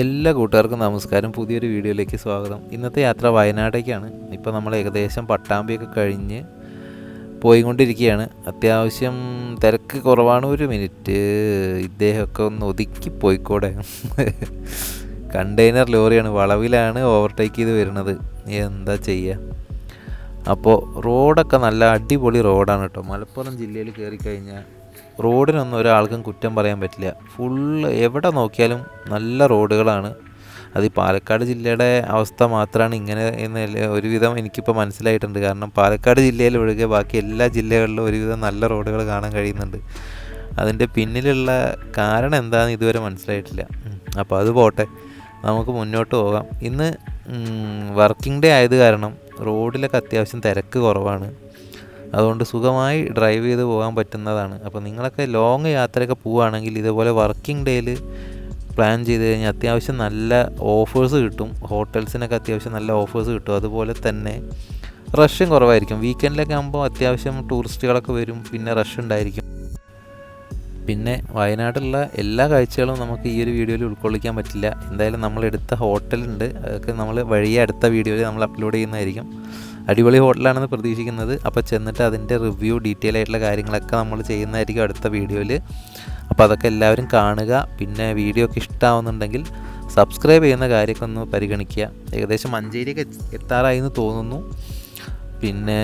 എല്ലാ കൂട്ടുകാർക്കും നമസ്കാരം. പുതിയൊരു വീഡിയോയിലേക്ക് സ്വാഗതം. ഇന്നത്തെ യാത്ര വയനാടേക്കാണ്. ഇപ്പോൾ നമ്മൾ ഏകദേശം പട്ടാമ്പിയൊക്കെ കഴിഞ്ഞ് പോയിക്കൊണ്ടിരിക്കുകയാണ്. അത്യാവശ്യം തിരക്ക് കുറവാണ് ഒരു മിനിറ്റ്. ഇദ്ദേഹമൊക്കെ ഒന്ന് ഒതുക്കി പോയിക്കോടെ. കണ്ടെയ്നർ ലോറിയാണ്. വളവിലാണ് ഓവർടേക്ക് ചെയ്ത് വരുന്നത്. എന്താ ചെയ്യുക അപ്പോൾ റോഡൊക്കെ നല്ല അടിപൊളി റോഡാണ് കേട്ടോ. മലപ്പുറം ജില്ലയിൽ കയറി കഴിഞ്ഞാൽ റോഡിനൊന്നും ഒരാൾക്കും കുറ്റം പറയാൻ പറ്റില്ല. ഫുള്ള് എവിടെ നോക്കിയാലും നല്ല റോഡുകളാണ്. അത് ഈ പാലക്കാട് ജില്ലയുടെ അവസ്ഥ മാത്രമാണ് ഇങ്ങനെ എന്ന് ഒരുവിധം എനിക്കിപ്പോൾ മനസ്സിലായിട്ടുണ്ട്. കാരണം പാലക്കാട് ജില്ലയിൽ ഒഴികെ ബാക്കി എല്ലാ ജില്ലകളിലും ഒരുവിധം നല്ല റോഡുകൾ കാണാൻ കഴിയുന്നുണ്ട്. അതിന്റെ പിന്നിലുള്ള കാരണം എന്താണെന്ന് ഇതുവരെ മനസ്സിലായിട്ടില്ല. അപ്പോൾ അത് പോട്ടെ. നമുക്ക് മുന്നോട്ട് പോകാം. ഇന്ന് വർക്കിംഗ് ഡേ ആയത് കാരണം റോഡിലൊക്കെ അത്യാവശ്യം തിരക്ക് കുറവാണ്. അതുകൊണ്ട് സുഖമായി ഡ്രൈവ് ചെയ്ത് പോകാൻ പറ്റുന്നതാണ്. അപ്പോൾ നിങ്ങളൊക്കെ ലോങ് യാത്രയൊക്കെ പോവുകയാണെങ്കിൽ ഇതേപോലെ വർക്കിംഗ് ഡേയിൽ പ്ലാൻ ചെയ്ത് കഴിഞ്ഞാൽ അത്യാവശ്യം നല്ല ഓഫേഴ്സ് കിട്ടും. ഹോട്ടൽസിനൊക്കെ അത്യാവശ്യം നല്ല ഓഫേഴ്സ് കിട്ടും. അതുപോലെ തന്നെ റഷും കുറവായിരിക്കും. വീക്കെൻഡിലൊക്കെ ആകുമ്പോൾ അത്യാവശ്യം ടൂറിസ്റ്റുകളൊക്കെ വരും. പിന്നെ റഷ് ഉണ്ടായിരിക്കും. പിന്നെ വയനാട്ടിലുള്ള എല്ലാ കാഴ്ചകളും നമുക്ക് ഈ ഒരു വീഡിയോയിൽ ഉൾക്കൊള്ളിക്കാൻ പറ്റില്ല. എന്തായാലും നമ്മളെടുത്ത ഹോട്ടലുണ്ട് അതൊക്കെ നമ്മൾ വഴിയെ അടുത്ത വീഡിയോയിൽ നമ്മൾ അപ്ലോഡ് ചെയ്യുന്നതായിരിക്കും. അടിപൊളി ഹോട്ടലാണെന്ന് പ്രതീക്ഷിക്കുന്നത്. അപ്പോൾ ചെന്നിട്ട് അതിന്റെ റിവ്യൂ ഡീറ്റെയിൽ ആയിട്ടുള്ള കാര്യങ്ങളൊക്കെ നമ്മൾ ചെയ്യുന്നതായിരിക്കും അടുത്ത വീഡിയോയിൽ അപ്പോൾ അതൊക്കെ എല്ലാവരും കാണുക. പിന്നെ വീഡിയോ ഒക്കെ ഇഷ്ടമാവുന്നുണ്ടെങ്കിൽ സബ്സ്ക്രൈബ് ചെയ്യുന്ന കാര്യമൊക്കെ ഒന്ന് പരിഗണിക്കുക. ഏകദേശം മഞ്ചേരിയൊക്കെ എത്താറായി എന്ന് തോന്നുന്നു. പിന്നെ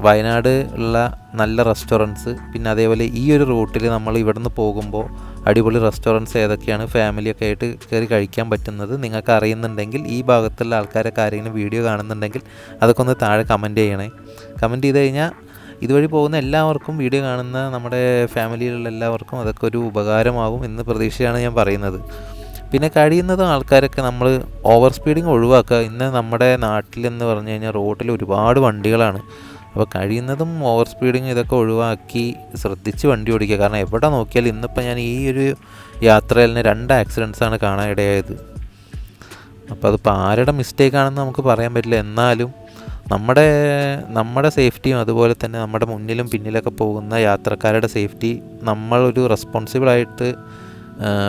വയനാട് ഉള്ള നല്ല റെസ്റ്റോറന്റ്സ് പിന്നെ അതേപോലെ ഈ ഒരു റൂട്ടിൽ നമ്മൾ ഇവിടുന്ന് പോകുമ്പോൾ അടിപൊളി റെസ്റ്റോറന്റ്സ് ഏതൊക്കെയാണ് ഫാമിലിയൊക്കെ ആയിട്ട് കയറി കഴിക്കാൻ പറ്റുന്നത് നിങ്ങൾക്ക് അറിയുന്നുണ്ടെങ്കിൽ ഈ ഭാഗത്തുള്ള ആൾക്കാരൊക്കെ ആരെങ്കിലും വീഡിയോ കാണുന്നുണ്ടെങ്കിൽ അതൊക്കെ ഒന്ന് താഴെ കമന്റ് ചെയ്യണേ. കമന്റ് ചെയ്ത് കഴിഞ്ഞാൽ ഇതുവഴി പോകുന്ന എല്ലാവർക്കും വീഡിയോ കാണുന്ന നമ്മുടെ ഫാമിലിയിലുള്ള എല്ലാവർക്കും അതൊക്കെ ഒരു ഉപകാരമാകും എന്ന് പ്രതീക്ഷയാണ് ഞാൻ പറയുന്നത്. പിന്നെ കഴിയുന്നതും ആൾക്കാരൊക്കെ നമ്മൾ ഓവർ സ്പീഡിങ് ഒഴിവാക്കുക. ഇന്ന് നമ്മുടെ നാട്ടിലെന്ന് പറഞ്ഞു കഴിഞ്ഞാൽ റോഡിൽ ഒരുപാട് വണ്ടികളാണ്. അപ്പോൾ കഴിയുന്നതും ഓവർ സ്പീഡിങ് ഇതൊക്കെ ഒഴിവാക്കി ശ്രദ്ധിച്ച് വണ്ടി ഓടിക്കുക. കാരണം എവിടെ നോക്കിയാലും ഇന്നിപ്പോൾ ഞാൻ ഈ ഒരു യാത്രയിൽ നിന്ന് രണ്ട് ആക്സിഡൻസാണ് കാണാൻ ഇടയായത് അപ്പോൾ അതിപ്പോൾ ആരുടെ മിസ്റ്റേക്ക് ആണെന്ന് നമുക്ക് പറയാൻ പറ്റില്ല. എന്നാലും നമ്മുടെ നമ്മുടെ സേഫ്റ്റിയും അതുപോലെ തന്നെ നമ്മുടെ മുന്നിലും പിന്നിലൊക്കെ പോകുന്ന യാത്രക്കാരുടെ സേഫ്റ്റി നമ്മളൊരു റെസ്പോൺസിബിളായിട്ട്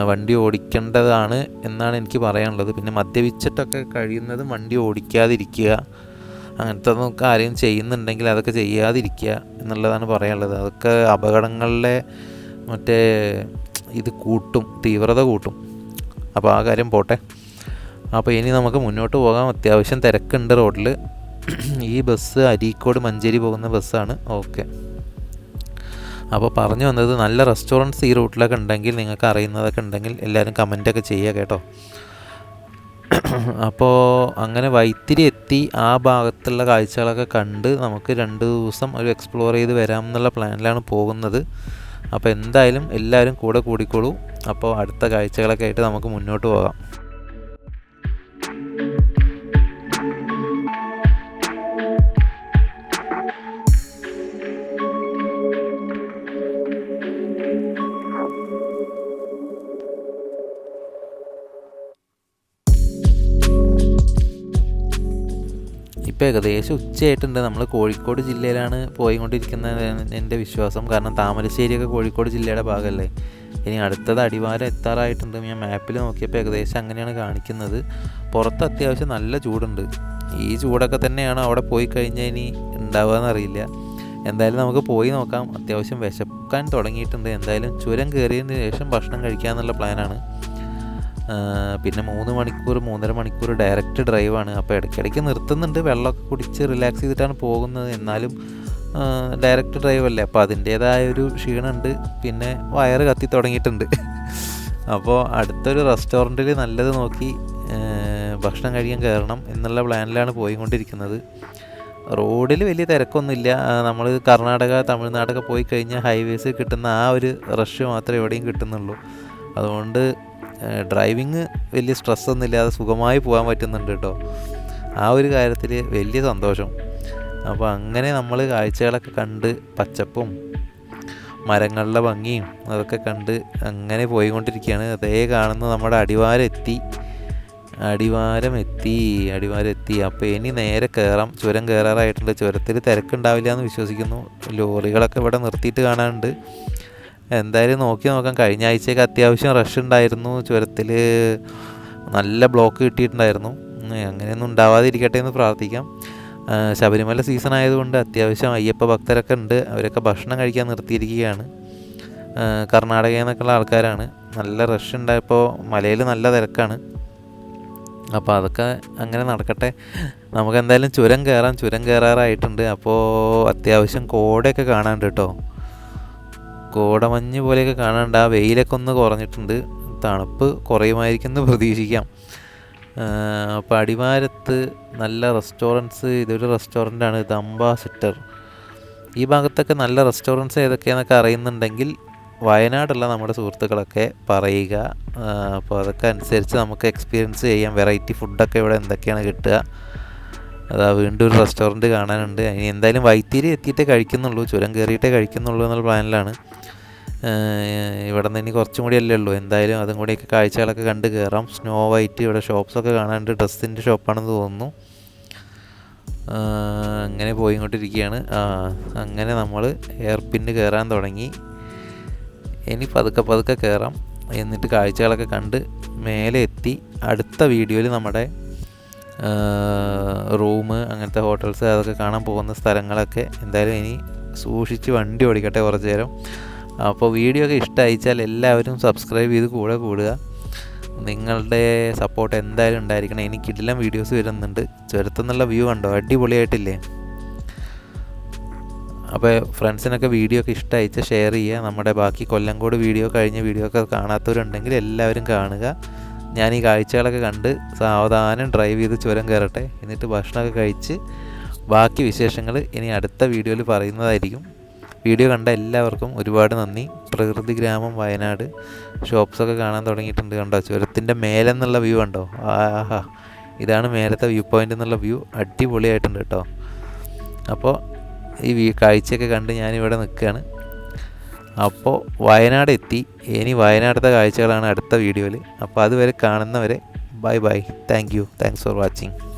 വണ്ടി ഓടിക്കേണ്ടതാണ് എന്നാണ് എനിക്ക് പറയാനുള്ളത്. പിന്നെ മദ്യപിച്ചിട്ടൊക്കെ കഴിയുന്നതും വണ്ടി ഓടിക്കാതിരിക്കുക അങ്ങനത്തെ ആരെയും ചെയ്യുന്നുണ്ടെങ്കിൽ അതൊക്കെ ചെയ്യാതിരിക്കുക എന്നുള്ളതാണ് പറയാനുള്ളത്. അതൊക്കെ അപകടങ്ങളിലെ മറ്റേ ഇത് കൂട്ടും തീവ്രത കൂട്ടും. അപ്പോൾ ആ കാര്യം പോട്ടെ. അപ്പോൾ ഇനി നമുക്ക് മുന്നോട്ട് പോകാം. അത്യാവശ്യം തിരക്കുണ്ട് റോഡിൽ. ഈ ബസ് അരീക്കോട് മഞ്ചേരി പോകുന്ന ബസ്സാണ്. ഓക്കെ. അപ്പോൾ പറഞ്ഞു വന്നത് നല്ല റെസ്റ്റോറന്റ്സ് ഈ റൂട്ടിലൊക്കെ ഉണ്ടെങ്കിൽ നിങ്ങൾക്ക് അറിയുന്നതൊക്കെ ഉണ്ടെങ്കിൽ എല്ലാവരും കമന്റൊക്കെ ചെയ്യുക കേട്ടോ. അപ്പോൾ അങ്ങനെ വൈത്തിരി എത്തി ആ ഭാഗത്തുള്ള കാഴ്ചകളൊക്കെ കണ്ട് നമുക്ക് രണ്ട് ദിവസം ഒരു എക്സ്പ്ലോർ ചെയ്ത് വരാം എന്നുള്ള പ്ലാനിലാണ് പോകുന്നത്. അപ്പോൾ എന്തായാലും എല്ലാവരും കൂടെ കൂടിക്കോളൂ. അപ്പോൾ അടുത്ത കാഴ്ചകളൊക്കെ ആയിട്ട് നമുക്ക് മുന്നോട്ട് പോകാം. ഇപ്പോൾ ഏകദേശം ഉച്ചയായിട്ടുണ്ട്. നമ്മൾ കോഴിക്കോട് ജില്ലയിലാണ് പോയിക്കൊണ്ടിരിക്കുന്നത് എന്റെ വിശ്വാസം. കാരണം താമരശ്ശേരിയൊക്കെ കോഴിക്കോട് ജില്ലയുടെ ഭാഗമല്ലേ ഇനി അടുത്തത് അടിവാരം എത്താറായിട്ടുണ്ട്. ഞാൻ മാപ്പിൽ നോക്കിയപ്പോൾ ഏകദേശം അങ്ങനെയാണ് കാണിക്കുന്നത്. പുറത്ത് അത്യാവശ്യം നല്ല ചൂടുണ്ട്. ഈ ചൂടൊക്കെ തന്നെയാണ് അവിടെ പോയി കഴിഞ്ഞാൽ ഇനി ഉണ്ടാവുക എന്നറിയില്ല എന്തായാലും നമുക്ക് പോയി നോക്കാം. അത്യാവശ്യം വിശക്കാൻ തുടങ്ങിയിട്ടുണ്ട്. എന്തായാലും ചുരം കയറിയതിന് ശേഷം ഭക്ഷണം കഴിക്കാമെന്നുള്ള പ്ലാനാണ് പിന്നെ മൂന്ന് മണിക്കൂർ മൂന്നര മണിക്കൂർ ഡയറക്റ്റ് ഡ്രൈവാണ് അപ്പോൾ ഇടയ്ക്കിടയ്ക്ക് നിർത്തുന്നുണ്ട്. വെള്ളമൊക്കെ കുടിച്ച് റിലാക്സ് ചെയ്തിട്ടാണ് പോകുന്നത്. എന്നാലും ഡയറക്റ്റ് ഡ്രൈവ് അല്ലേ? അപ്പോൾ അതിന്റേതായ ഒരു ക്ഷീണമുണ്ട്. പിന്നെ വയറ് കത്തി തുടങ്ങിയിട്ടുണ്ട്. അപ്പോൾ അടുത്തൊരു റെസ്റ്റോറന്റിൽ നല്ലത് നോക്കി ഭക്ഷണം കഴിക്കാൻ കയറണം എന്നുള്ള പ്ലാനിലാണ് പോയിക്കൊണ്ടിരിക്കുന്നത്. റോഡിൽ വലിയ തിരക്കൊന്നുമില്ല. നമ്മൾ കർണാടക തമിഴ്നാടൊക്കെ പോയി കഴിഞ്ഞാൽ ഹൈവേസിൽ കിട്ടുന്ന ആ ഒരു റഷ് മാത്രമേ എവിടെയും കിട്ടുന്നുള്ളൂ. അതുകൊണ്ട് ഡ്രൈവിങ് വലിയ സ്ട്രെസ്സൊന്നും ഇല്ലാതെ സുഖമായി പോകാൻ പറ്റുന്നുണ്ട് കേട്ടോ. ആ ഒരു കാര്യത്തിൽ വലിയ സന്തോഷം. അപ്പോൾ അങ്ങനെ നമ്മൾ കാഴ്ചകളൊക്കെ കണ്ട് പച്ചപ്പും മരങ്ങളുടെ ഭംഗിയും അതൊക്കെ കണ്ട് അങ്ങനെ പോയിക്കൊണ്ടിരിക്കുകയാണ്. അതേ കാണുന്ന നമ്മുടെ അടിവാരം എത്തി അടിവാരം എത്തി അടിവാരം എത്തി അപ്പോൾ ഇനി നേരെ കയറാം. ചുരം കയറാറായിട്ടുണ്ട്. ചുരത്തിൽ തിരക്കുണ്ടാവില്ല എന്ന് വിശ്വസിക്കുന്നു. ലോറികളൊക്കെ ഇവിടെ നിർത്തിയിട്ട് കാണാനുണ്ട്. എന്തായാലും നോക്കി നോക്കാം. കഴിഞ്ഞ ആഴ്ചയൊക്കെ അത്യാവശ്യം റഷ് ഉണ്ടായിരുന്നു. ചുരത്തിൽ നല്ല ബ്ലോക്ക് കിട്ടിയിട്ടുണ്ടായിരുന്നു. അങ്ങനെയൊന്നും ഉണ്ടാവാതിരിക്കട്ടെ എന്ന് പ്രാർത്ഥിക്കാം. ശബരിമല സീസൺ ആയതുകൊണ്ട് അത്യാവശ്യം അയ്യപ്പ ഭക്തരൊക്കെ ഉണ്ട്. അവരൊക്കെ ഭക്ഷണം കഴിക്കാൻ നിർത്തിയിരിക്കുകയാണ്. കർണാടകയിൽ നിന്നൊക്കെയുള്ള ആൾക്കാരാണ്. നല്ല റഷ് ഉണ്ടായപ്പോൾ മലയിൽ നല്ല തിരക്കാണ്. അപ്പോൾ അതൊക്കെ അങ്ങനെ നടക്കട്ടെ. നമുക്ക് എന്തായാലും ചുരം കയറാം ചുരം കയറാറായിട്ടുണ്ട് അപ്പോൾ അത്യാവശ്യം കോടയൊക്കെ കാണാനുണ്ട് കേട്ടോ. കോടമഞ്ഞ് പോലെയൊക്കെ കാണാണ്ട് ആ വെയിലൊക്കെ ഒന്ന് കുറഞ്ഞിട്ടുണ്ട്. തണുപ്പ് കുറയുമായിരിക്കും എന്ന് പ്രതീക്ഷിക്കാം. അപ്പോൾ അടിമാരത്ത് നല്ല റെസ്റ്റോറന്റ്സ് ഇതൊരു റെസ്റ്റോറന്റാണ് ഇത് അംബാസിറ്റർ ഈ ഭാഗത്തൊക്കെ നല്ല റെസ്റ്റോറന്റ്സ് ഏതൊക്കെയാണെന്നൊക്കെ അറിയുന്നുണ്ടെങ്കിൽ വയനാടുള്ള നമ്മുടെ സുഹൃത്തുക്കളൊക്കെ പറയുക. അപ്പോൾ അതൊക്കെ അനുസരിച്ച് നമുക്ക് എക്സ്പീരിയൻസ് ചെയ്യാം. വെറൈറ്റി ഫുഡൊക്കെ ഇവിടെ എന്തൊക്കെയാണ് കിട്ടുക. അതാ വീണ്ടും ഒരു റെസ്റ്റോറന്റ് കാണാനുണ്ട്. ഇനി എന്തായാലും വൈത്തിരി എത്തിയിട്ടേ കഴിക്കുന്നുള്ളൂ. ചുരം കയറിയിട്ടേ കഴിക്കുന്നുള്ളൂ എന്നുള്ള പ്ലാനിലാണ്. ഇവിടെ നിന്ന് ഇനി കുറച്ചും കൂടി അല്ലേ ഉള്ളൂ. എന്തായാലും അതും കൂടിയൊക്കെ കാഴ്ചകളൊക്കെ കണ്ട് കയറാം സ്നോ വൈറ്റ് ഇവിടെ ഷോപ്സൊക്കെ കാണാനുണ്ട്. ഡ്രസ്സിന്റെ ഷോപ്പാണെന്ന് തോന്നുന്നു. അങ്ങനെ അങ്ങനെ പോയിക്കൊണ്ടിരിക്കുകയാണ് അങ്ങനെ നമ്മൾ എയർ പിന്ന് കയറാൻ തുടങ്ങി. ഇനി പതുക്കെ പതുക്കെ കയറാം എന്നിട്ട് കാഴ്ചകളൊക്കെ കണ്ട് മേലെ എത്തി. അടുത്ത വീഡിയോയിൽ നമ്മുടെ റൂം അങ്ങനത്തെ ഹോട്ടൽസ് അതൊക്കെ കാണാൻ പോകുന്ന സ്ഥലങ്ങളൊക്കെ എന്തായാലും ഇനി സൂക്ഷിച്ച് വണ്ടി ഓടിക്കട്ടെ കുറച്ച് നേരം അപ്പോൾ വീഡിയോ ഒക്കെ ഇഷ്ടമായിച്ചാൽ എല്ലാവരും സബ്സ്ക്രൈബ് ചെയ്ത് കൂടെ കൂടുക. നിങ്ങളുടെ സപ്പോർട്ട് എന്തായാലും ഉണ്ടായിരിക്കണം. എനിക്ക് ഇതെല്ലാം വീഡിയോസ് വരുന്നുണ്ട്. ചുരത്തുനിന്നുള്ള വ്യൂ കണ്ടോ? അടിപൊളിയായിട്ടില്ലേ? അപ്പോൾ ഫ്രണ്ട്സിനൊക്കെ വീഡിയോ ഒക്കെ ഇഷ്ടമായിച്ചാൽ ഷെയർ ചെയ്യുക. നമ്മുടെ ബാക്കി കൊല്ലംകോട് വീഡിയോ കഴിഞ്ഞ വീഡിയോ ഒക്കെ കാണാത്തവരുണ്ടെങ്കിൽ എല്ലാവരും കാണുക. ഞാൻ ഈ കാഴ്ചകളൊക്കെ കണ്ട് സാവധാനം ഡ്രൈവ് ചെയ്ത് ചുരം കയറട്ടെ എന്നിട്ട് ഭക്ഷണമൊക്കെ കഴിച്ച് ബാക്കി വിശേഷങ്ങൾ ഇനി അടുത്ത വീഡിയോയിൽ പറയുന്നതായിരിക്കും. വീഡിയോ കണ്ട എല്ലാവർക്കും ഒരുപാട് നന്ദി. പ്രകൃതി ഗ്രാമം വയനാട്. ഷോപ്സൊക്കെ കാണാൻ തുടങ്ങിയിട്ടുണ്ട് കണ്ടോ? ചുരത്തിന്റെ മേലെന്നുള്ള വ്യൂ കണ്ടോ? ആഹാ. ഇതാണ് മേലത്തെ വ്യൂ പോയിന്റ് എന്നുള്ള വ്യൂ. അടിപൊളിയായിട്ടുണ്ട് കേട്ടോ. അപ്പോൾ ഈ കാഴ്ചയൊക്കെ കണ്ട് ഞാനിവിടെ നിൽക്കുകയാണ്. അപ്പോൾ വയനാട് എത്തി ഇനി വയനാടത്തെ കാഴ്ചകളാണ് അടുത്ത വീഡിയോയിൽ. അപ്പോൾ അതുവരെ കാണുന്നവരെ bye bye. Thank you. Thanks for watching.